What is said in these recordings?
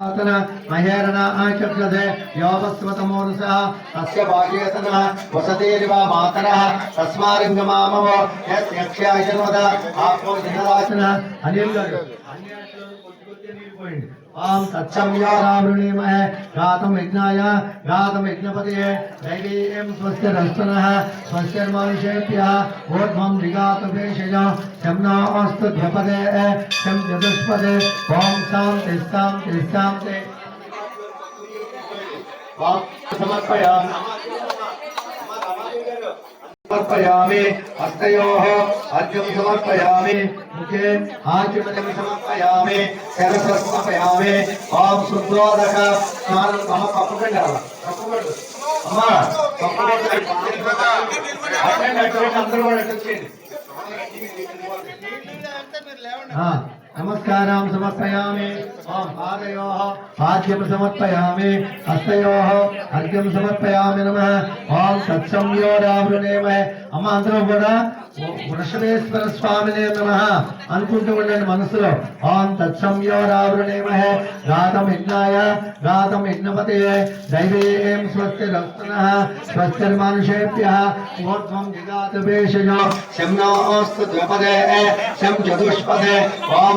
आतन महेरण आचक्षते योपस्वतमोरुषः तस्य भाग्येतन वसतेरिव मातरः तस्मारिङ्गमामव यक्षाय जन्मद आपो जनराचन अनिल आम तत्सम यो रावृणीमहे गातम यज्ञाय गातम यज्ञपतये दैवीं स्वस्य रस्तनः, स्वस्य मनुष्येभ्यः ऊर्ध्वं विगातुपेशज शम्ना अस्तु द्वपदे शं चतुष्पदे ॐ शां तिष्ठां तिष्ठां ते। समर्पयामि समर्पयामि हस्तयोः अर्घ्यं समर्पयामि मुखे आचमनं समर्पयामि शरसं समर्पयामि ॐ शुद्धोदक स्नानं मम పప్పుకండాలి పప్పుకండు అమ్మా పప్పుకండు అటెండ్ అటెండ్ అందరూ కూడా అటెండ్ చేయండి ఆ, నమస్కారం సమర్పయామి ఓం పాదయోః పాద్యం సమర్పయామి హస్తయోః అర్ఘ్యం సమర్పయామి నమః ఓం తత్సంయోరావృణేమహ అమ్మ అందరూ కూడా వృషభేశ్వర స్వామినే నమః అనుకుంటూ ఉండండి మనసులో ఓం తత్సంయోరావృణేమహ గాతం యజ్ఞాయ గాతం యజ్ఞపతే దైవేం స్వస్తి రస్తనః స్వస్తిర్మానుషేభ్యः ఊర్ధ్వం జిగాత భేషజో శంనోస్తు ద్విపదే శం చతుష్పదే ఓం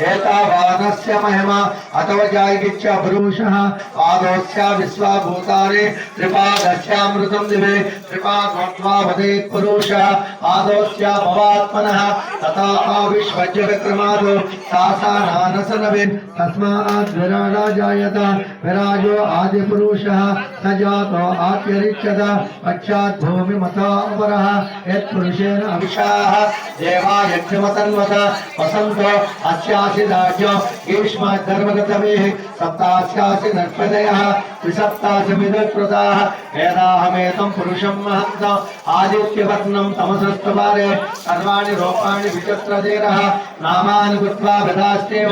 एतावानस्य महिमा, अथव जायगिच्छ ब्रूषः पादोस्या विश्वाभूतारे त्रिपादस्यामृतं दिवे त्रिपाद्वा वदेत् पुरुषः पादोस्या भवात्मनः, तथा विश्वज्य विक्रमादो तस्मात् विराजायत विराजो आदिपुरुषः, स जातो आत्यरिच्यत, पश्चात् भूमिमताम्बरः यत्पुरुषेण अभिषाः देवायज्ञमतन्वत वसन्तो, अस्या దేవా యజ్ఞమతన్వత వసంతో అస్యాసి రాజ్యం గ్రీష్మ ధర్మగతమే సప్తాస్యాసి నర్పదయः త్రిసప్తాసి మిదకృతాः వేదాహమేతం పురుషం మహంతం ఆదిత్యవర్ణం తమసస్తవారే సర్వాణి రూపాణి విచిత్రధీరः నామాని కృత్వా విదాస్తేవ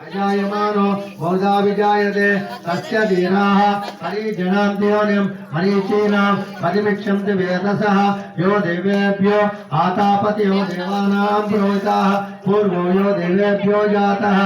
अजायमानो बहुधा विजायते, तस्य धीराः हरिजनान्त्योनिम् हरीचीनाम् परिमिक्षन्ति वेदसः, यो देवेभ्यो आतापति यो देवानाम् पुरोहिताः, पूर्वो यो देवेभ्यो जातः।